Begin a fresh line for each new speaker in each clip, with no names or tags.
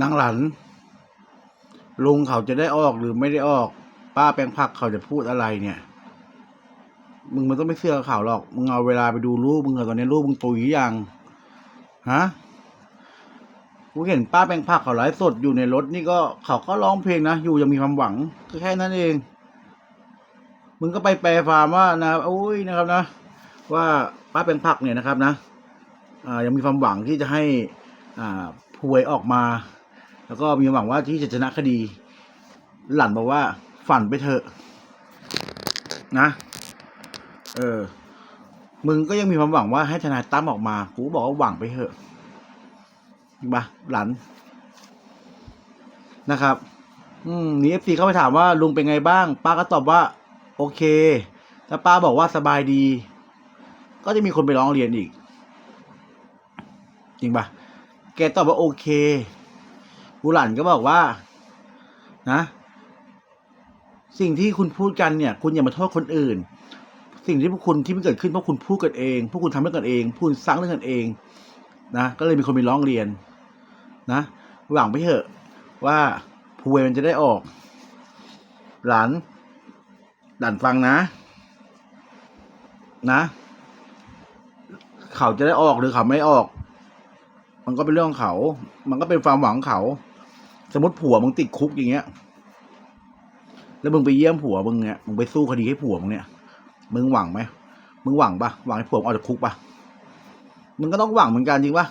นางหลัน ลุงเขาจะได้ออกหรือไม่ได้ออก ป้าแปลงผักเขาจะพูดอะไรเนี่ย มึงมันต้องไม่เชื่อข่าวหรอก มึงเอาเวลาไปดูลูกมึงเถอตอนนี้ลูกมึงตุยหรือยังฮะกูเห็นป้าแปลงผักเขาไลฟ์สดอยู่ในรถนี่ก็เขาก็ร้องเพลงนะ อยู่ยังมีความหวังก็แค่นั้นเอง มึงก็ไปแปลความว่านะโอ้ยนะครับนะ ว่าป้าแปลงผักเนี่ยนะครับนะ อ่ายังมีความหวังที่จะให้ อ่าพวยออกมา แล้วก็มีหวังว่าที่จะชนะคดี หลันบอกว่า ฝันไปเถอะ นะ เออ มึงก็ยังมีความหวังว่าให้ทนายตั้มออกมา กูบอกว่าหวังไปเถอะจริงปะหลัน นะครับ อืมนี่เอฟซีเข้าไปถามว่าลุงเป็นไงบ้าง ป้าก็ตอบว่า โอเค ถ้าป้าบอกว่าสบายดี ก็จะมีคนไปร้องเรียนอีก จริงปะแกตอบว่าโอเค กูหลันก็บอกว่า นะ สิ่งที่คุณพูดกันเนี่ย คุณอย่ามาโทษคนอื่น สิ่งที่พวกคุณที่มันเกิดขึ้นเพราะคุณพูดกันเอง พวกคุณทำเรื่องกันเองพูดสร้างเรื่องกันเอง นะก็เลยมีคนไปร้องเรียน นะหวังไปเถอะ ว่าภูเวมันจะได้ออก หลานหลานฟังนะ นะ เขาจะได้ออกหรือเขาไม่ออก มันก็เป็นเรื่องของเขา มันก็เป็นความหวังของเขา สมมติผัวมึงติดคุกอย่างเงี้ย แล้วมึงไปเยี่ยมผัวมึงเนี่ยมึงไปสู้คดีให้ผัวมึงเนี่ย มึงหวังไหมมึงหวังปะหวังให้ผัวมึงออกจากคุกปะมึงก็ต้องหวังเหมือนกันจริงปะ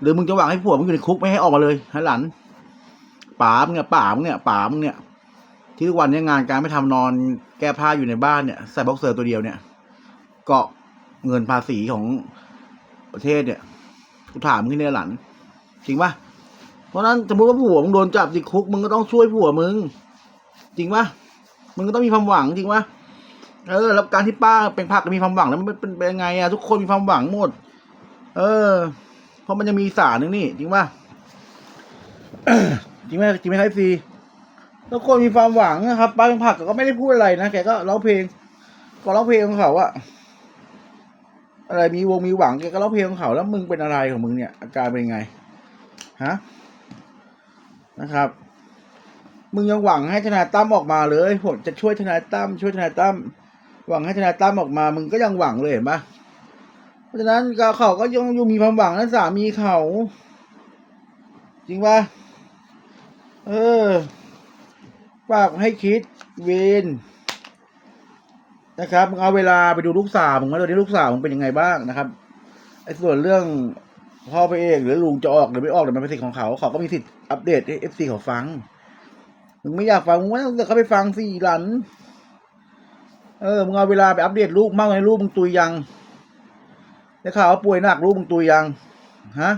หรือมึงจะหวังให้ผัวมึงอยู่ในคุกไม่ให้ออกมาเลยให้หลานป๋ามึงเนี่ยป๋ามึงเนี่ยป๋ามึงเนี่ย ที่ทุกวันเนี้งานการไม่ทำนอนแก้ผ้าอยู่ในบ้านเนี่ยใส่บ็อกเซอร์ตัวเดียวเนี่ยเกาะเงินภาษีของประเทศเนี่ยกูถามมึงที่เนี่ยหลันจริงปะ เพราะนั้นสมมติว่าผัวมึงโดนจับติดคุกมึงก็ต้องช่วยผัวมึง จริงปะมึงก็ต้องมีความหวังจริงปะเออแล้วการที่ป้าเป็นผักมีความหวังแล้วมันเป็นเป็นยังไงอะทุกคนมีความหวังหมด เออ เพราะมันจะมีสารหนึ่งนี่จริงปะจริงไหมจริงไหมครับซีทุกคนมีความหวังนะครับป้าเป็นผักก็ไม่ได้พูดอะไรนะแกก็ร้องเพลงก็ร้องเพลงของเขาอะอะไรมีวงมีหวังแกก็ร้องเพลงของเขาแล้วมึงเป็นอะไรของมึงเนี่ยอาการเป็นไงฮะ นะครับ มึงยังหวังให้ทนายตั้มออกมาเลยผมจะช่วยทนายตั้มช่วยทนายตั้มหวังให้ทนายตั้มออกมา มึงก็ยังหวังเลยเห็นปะเพราะฉะนั้นเขาก็ยังอยู่มีความหวังนะสามีเขา จริงปะเออฝากให้คิดเวนนะครับมึงเอาเวลาไปดูลูกสาวมึงว่าตอนนี้ลูกสาวมึงเป็นยังไงบ้างนะครับไอ้ส่วนเรื่อง พ่อไปเองหรือลุงจะออกหรือไม่ออกเนี่ยมันเป็นสิทธิ์ของเขา เขาก็มีสิทธิ์อัปเดตให้เอฟซีเขาฟังมึงไม่อยากฟังมึงว่าเดี๋ยวเขาไปฟังสิหลัน เออมึงเอาเวลาไปอัปเดตลูกมากเลยลูกมึงตุยยังได้ข่าวว่าป่วยหนักลูกมึงตุยยังฮะ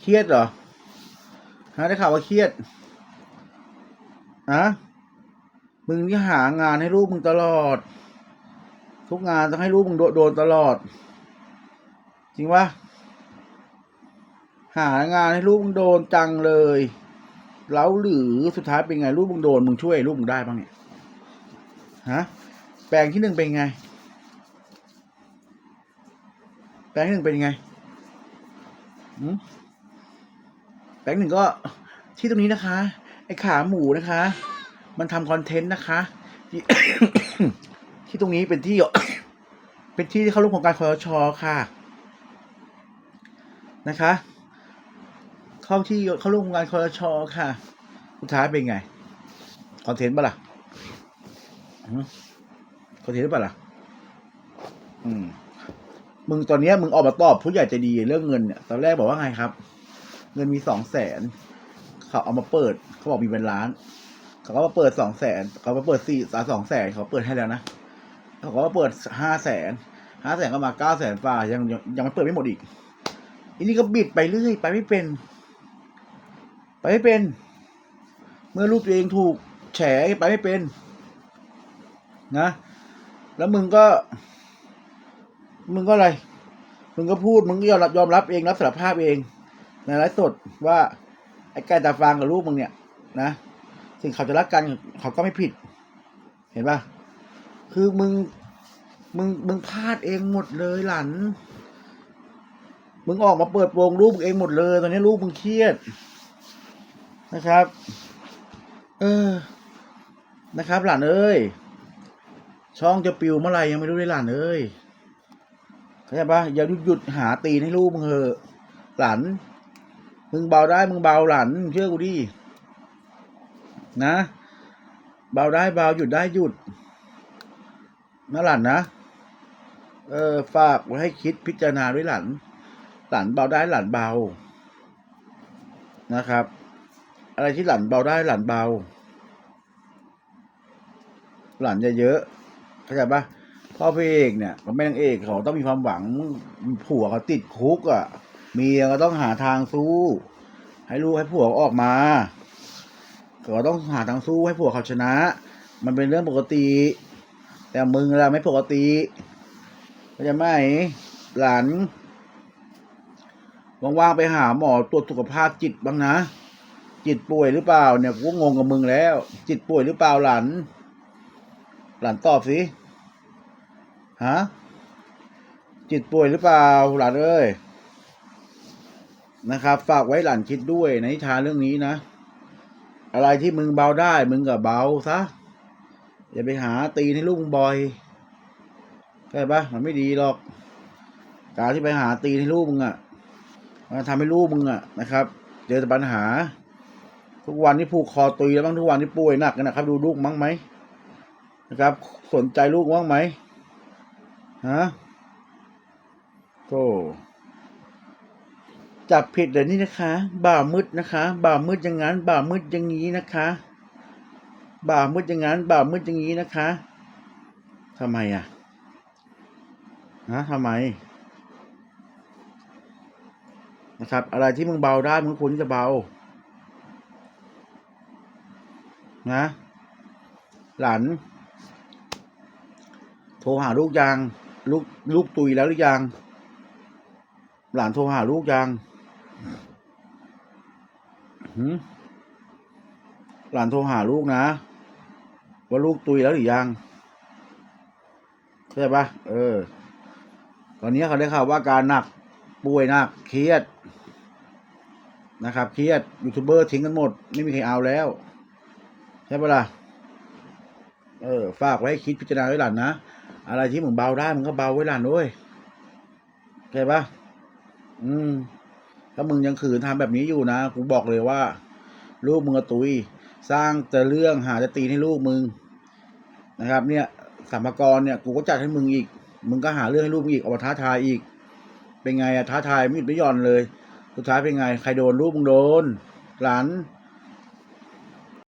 เครียดเหรอฮะได้ข่าวว่าเครียดฮะมึงที่หางานให้ลูกมึงตลอด ทุกงานต้องให้ลูกมึงโดโดนตลอด จริงปะ หางานให้ลูกมึงโดนจังเลย แล้วหรือสุดท้ายเป็นไงลูกมึงโดนมึงช่วยลูกมึงได้บ้างเนี่ยฮะแปลงที่หนึ่งเป็นไง แปลงที่หนึ่งเป็นไงแปลงหนึ่งก็ที่ตรงนี้นะคะ ไอ้ขาหมูนะคะ มันทำคอนเทนต์นะคะที่ที่ตรงนี้เป็นที่ เป็นที่ที่เข้าร่วมโครงการคอชอค่ะ นะคะ เข้าที่เข้าร่วมโครงการคอรชอค่ะ สุดท้ายเป็นไง คอนเทนต์ปะล่ะคอนเทนต์ปะล่ะ อืม มึงตอนนี้มึงออกมาตอบผู้ใหญ่ใจดีเรื่องเงินเนี่ย ตอนแรกบอกว่าไงครับ เงินมีสองแสน เขาเอามาเปิด เขาบอกมีเป็นล้าน เขาก็มาเปิดสองแสน เขามาเปิดสี่สาสองแสน เขาเปิดให้แล้วนะ เขาก็มาเปิดห้าแสน ห้าแสนก็มาเก้าแสนฝ่ายังยังยังไม่เปิดไม่หมดอีกอันนี้ก็บิดไปเรื่อยไปไม่เป็น ไปไม่เป็น เมื่อลูกตัวเองถูกแฉไปไม่เป็น นะ แล้วมึงก็ มึงก็อะไร มึงก็พูด มึงก็ยอมรับยอมรับเองรับสารภาพเอง ในไลฟ์สดว่าไอ้การตาฟางกับลูกมึงเนี่ย นะสิ่งเขาจะรักกันเขาก็ไม่ผิด เห็นปะคือมึง มึง มึงพลาดเองหมดเลยหลัน มึงออกมาเปิดโปงลูกมึงเองหมดเลย ตอนนี้ลูกมึงเครียด นะครับ เออ นะครับ หลานเอ้ย ช่องจะปิวเมื่อไหร่ยังไม่รู้เลยหลานเอ้ยเข้าใจปะอย่าหยุดหยุดหาตีนให้ลูกมึงเถอะหลานมึงเบาได้มึงเบาหลานเชื่อกูดินะ เบาได้เบาหยุดได้หยุดนะหลานนะเออฝากไว้ให้คิดพิจารณาด้วยหลานหลานเบาได้หลานเบานะครับ อะไรที่หลานเบาได้หลานเบา หลานจะเยอะเข้าใจปะพ่อพระเอกเนี่ยกับแม่นางเอกเขาต้องมีความหวังผัวเขาติดคุกอะเมียก็ต้องหาทางสู้ ให้ลูกให้ผัวออกมาเขาต้องหาทางสู้ให้ผัวเขาชนะ มันเป็นเรื่องปกติ แต่มึงละไม่ปกติเข้าใจไหมหลานว่างๆไปหาหมอตรวจสุขภาพจิตบ้างนะ จิตป่วยหรือเปล่าเนี่ยกูงงกับมึงแล้ว จิตป่วยหรือเปล่าหลานหลานตอบสิฮะจิตป่วยหรือเปล่าหลานเอ้ยนะครับ ฝากไว้หลานคิดด้วยในนิทานเรื่องนี้นะ อะไรที่มึงเบาได้ มึงก็เบาซะอย่าไปหาตีให้ลูกมึงบ่อยเข้าใจปะมันไม่ดีหรอก การที่ไปหาตีให้ลูกมึงอะ่ะมันทำให้ลูกมึงอะ่ะนะครับ เจอแต่ปัญหา ทุกวันที่ผูกคอตุยแล้วบ้างทุกวันที่ป่วยหนักกันนะครับ ดูลูกมั้งไหมนะครับ สนใจลูกบ้งไหมฮะโธ่จับผิดเลยนี่นะคะ บ่ามืดนะคะ บ่ามืดอย่างนั้นบ่ามืดอย่างนี้นะคะ บ่ามืดอย่างนั้นบ่ามืดอย่างนี้นะคะทำไมอะฮะทำไมนะครับ อะไรที่มึงเบาได้มึงควรจะเบา นะ หลานโทรหาลูกยัง ลูกลูกตุยแล้วหรือยัง หลานโทรหาลูกยังหืมหลานโทรหาลูกนะ ว่าลูกตุยแล้วหรือยังเข้าใจปะเออ ตอนนี้เขาได้ข่าวว่าการหนักป่วยหนักเครียดนะครับเครียดยูทูบเบอร์ทิ้งกันหมด ไม่มีใครเอาแล้ว ใช่ปะล่ะเออ ฝากไว้คิดพิจารณาไว้หลานนะ อะไรที่มึงเบาได้มึงก็เบาไว้หลานด้วยเข้าใจปะอืม ถ้ามึงยังขืนทำแบบนี้อยู่นะกูบอกเลยว่า ลูกมึงกระตุย สร้างแต่เรื่องหาจะตีให้ลูกมึงนะครับ เนี่ยสัมภากรเนี่ย กูก็จัดให้มึงอีก มึงก็หาเรื่องให้ลูกมึงอีกเอามาท้าทายอีก เป็นไงอะท้าทายไม่หยุดไม่หย่อนเลย สุดท้ายเป็นไง ใครโดนลูกมึงโดน หลาน